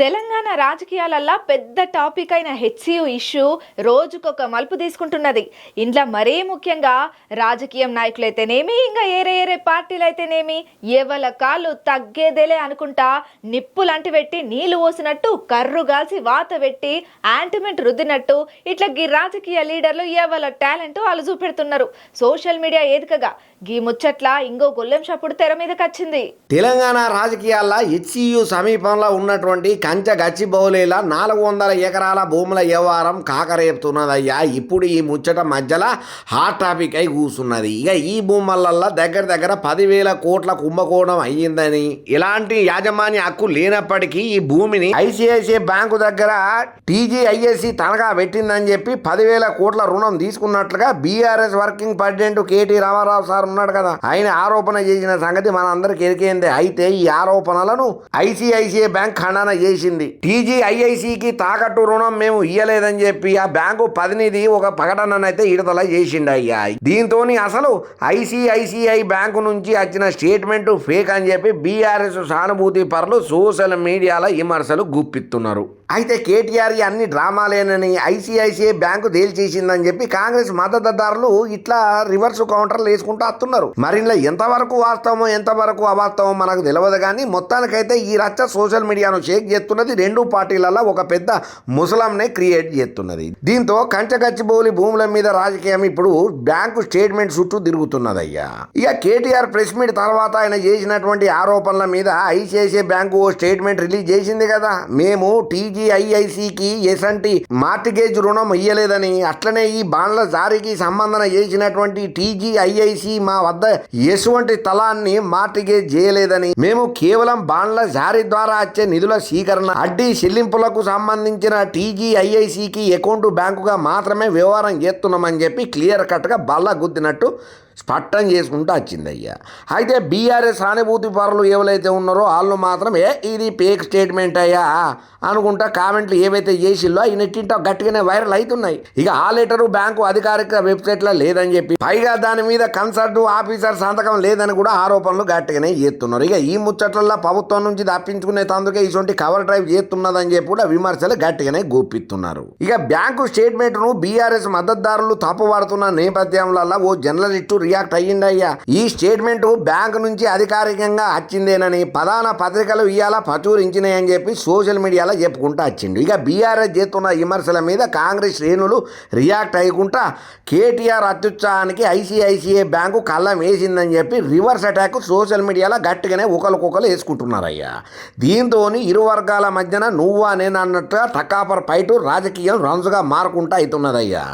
తెలంగాణ రాజకీయాలల్లా పెద్ద టాపిక్ అయిన HCU issue రోజుకొక మలుపు తీసుకుంటున్నది. ఇంట్లో మరీ ముఖ్యంగా రాజకీయం నాయకులైతేనేమి ఇంకా ఏరే ఏరే పార్టీలు అయితేనేమి ఎవల కాళ్ళు తగ్గేదేలే అనుకుంటా నిప్పులంటి పెట్టి నీళ్ళు పోసినట్టు కర్రు గాల్సి వాత పెట్టి యాంటిమెంట్ రుద్దినట్టు ఇట్లా గీ రాజకీయ లీడర్లు ఎవల టాలెంట్ వాళ్ళు చూపెడుతున్నారు. సోషల్ మీడియా ఏదికగా గీ ముచ్చట్ల ఇంకో గొల్లెం షప్పుడు తెర మీదకి వచ్చింది తెలంగాణ రాజకీయాల్లో హెచ్సియు సమీపంలో ఉన్నటువంటి కంచ గచ్చిబౌలిల నాలుగు వందల ఎకరాల భూముల వ్యవహారం కాకరేపుతున్నదయ్యా. ఇప్పుడు ఈ ముచ్చట మధ్యలో హాట్ టాపిక్ అయి కూసున్నది. ఇక ఈ భూములల్లో దగ్గర దగ్గర పదివేల కోట్ల కుంభకోణం అయ్యిందని ఇలాంటి యాజమాన్య హక్కు లేనప్పటికీ ఈ భూమిని ఐసిఐసిఐ బ్యాంకు దగ్గర టీజీఐఎస్సి తనఖా పెట్టిందని చెప్పి పదివేల కోట్ల రుణం తీసుకున్నట్లుగా BRS working president KT Rama Rao sir ఉన్నాడు కదా. ఆయన ఆరోపణ చేసిన సంగతి మన అందరికి అయితే ఈ ఆరోపణలను ఐసిఐసిఐ బ్యాంక్ ఖండన చేసి చేసింది టీజీఐఐసికి తాకట్టు రుణం మేము ఇయ్యలేదని చెప్పి ఆ బ్యాంకు ప్రతినిధి ఒక ప్రకటననైతే విడుదల చేసిండు అయ్యా. దీంతో అసలు ఐసిఐసిఐ బ్యాంకు నుంచి వచ్చిన స్టేట్మెంట్ ఫేక్ అని చెప్పి బీఆర్ఎస్ సానుభూతి పరులు సోషల్ మీడియాలో విమర్శలు గుప్పిస్తున్నారు అయితే కేటీఆర్ ఈ అన్ని డ్రామాలేనని ఐసిఐసిఐ బ్యాంకు తేల్చేసిందని చెప్పి కాంగ్రెస్ మద్దతుదారులు ఇట్లా రివర్స్ కౌంటర్లు వేసుకుంటూ వస్తున్నారు. మరి ఎంతవరకు వాస్తవమో ఎంతవరకు అవాస్తవమో మనకు తెలియదు కానీ మొత్తానికైతే ఈ రచ్చ సోషల్ మీడియాను షేక్ చేస్తున్నది రెండు పార్టీలలో ఒక పెద్ద ముసలంనే క్రియేట్ చేస్తున్నది. దీంతో కంచగచ్చిబౌలి భూముల మీద రాజకీయం ఇప్పుడు బ్యాంకు స్టేట్మెంట్ చుట్టూ తిరుగుతున్నది అయ్యా ఇక కేటీఆర్ ప్రెస్ మీట్ తర్వాత ఆయన చేసినటువంటి ఆరోపణల మీద ఐసిఐసిఐ బ్యాంకు ఓ స్టేట్మెంట్ రిలీజ్ చేసింది కదా. మేము టీజీ టీజీఐఐసికి ఎసంటి మార్టిగేజ్ రుణం ఇయ్యలేదని అట్లనే ఈ బాండ్ల జారీకి సంబంధన చేసినటువంటి టీజీఐఐసి మా వద్ద ఎటువంటి తలాన్ని మార్టిగేజ్ చేయలేదని మేము కేవలం బాండ్ల జారీ ద్వారా వచ్చే నిధుల స్వీకరణ అడ్డీ చెల్లింపులకు సంబంధించిన టీజీఐఐసికి అకౌంట్ బ్యాంకుగా మాత్రమే వ్యవహారం చేస్తున్నామని చెప్పి క్లియర్ కట్గా బల్ల గుద్దినట్టు స్పష్టం చేసుకుంటూ వచ్చిందయ్యా. అయితే బీఆర్ఎస్ సానుభూతి పరులు ఎవరైతే ఉన్నారో వాళ్ళు మాత్రం ఏ ఇది పేక్ స్టేట్మెంట్ అయ్యా అనుకుంటా కామెంట్లు ఏవైతే చేసిల్లో అవి నెట్టింటో గట్టిగానే వైరల్ అవుతున్నాయి ఇక ఆ లెటరు బ్యాంకు అధికారిక వెబ్సైట్లో లేదని చెప్పి పైగా దాని మీద కన్సల్ట్ ఆఫీసర్ సంతకం లేదని కూడా ఆరోపణలు గట్టిగానే చేస్తున్నారు. ఇక ఈ ముచ్చట్లలో ప్రభుత్వం నుంచి తప్పించుకునే తందుకే ఇటువంటి కవర్ డ్రైవ్ చేస్తున్నదని చెప్పి కూడా విమర్శలు గట్టిగానే గోపిస్తున్నారు ఇక బ్యాంకు స్టేట్మెంట్ను బీఆర్ఎస్ మద్దతుదారులు తప్పుపడుతున్న నేపథ్యంలో ఓ జర్నలిస్టు రియాక్ట్ అయ్యిందయ్యా. ఈ స్టేట్మెంట్ బ్యాంకు నుంచి అధికారికంగా వచ్చిందేనని ప్రధాన పత్రికలు ఇవాళ ప్రచురించినాయని చెప్పి సోషల్ మీడియాలో చెప్పుకుంటూ వచ్చిండు ఇక బీఆర్ఎస్ చేస్తున్న విమర్శల మీద కాంగ్రెస్ శ్రేణులు రియాక్ట్ అయ్యకుండా కేటీఆర్ అత్యుత్సాహానికి ఐసిఐసిఐ బ్యాంకు కళ్ళం వేసిందని చెప్పి రివర్స్ అటాక్ సోషల్ మీడియాలో గట్టిగానే ఒకరికొకరు వేసుకుంటున్నారయ్యా. దీంతో ఇరు వర్గాల మధ్యన నువ్వా నేను అన్నట్టుగా టకాపర్ ఫైటు రాజకీయం రంజుగా మారుకుంటూ అవుతున్నదయ్యా.